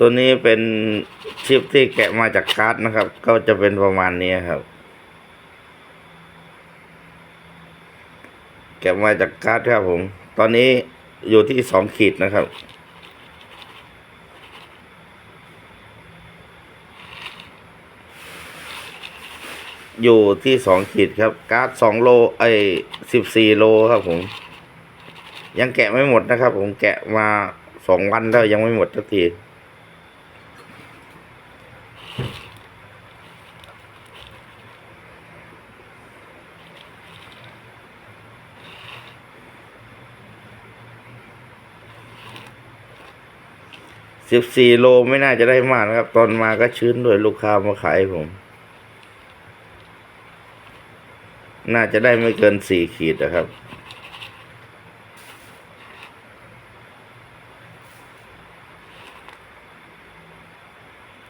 ตัวนี้เป็นชิปที่แกะมาจากการ์ดนะครับ ก็จะเป็นประมาณนี้ครับ แกะมาจากการ์ดครับผม ตอนนี้อยู่ที่สองขีดนะครับอยู่ที่สองขีดครับ การ์ดสองโลไอ้สิบสี่โลครับผม ยังแกะไม่หมดนะครับผมแกะมาสองวันแล้วยังไม่หมดสักที สิบสี่โลไม่น่าจะได้มากนะครับ ตอนมาก็ชื้นด้วยลูกค้ามาขายผม น่าจะได้ไม่เกินสี่ขีดนะครับ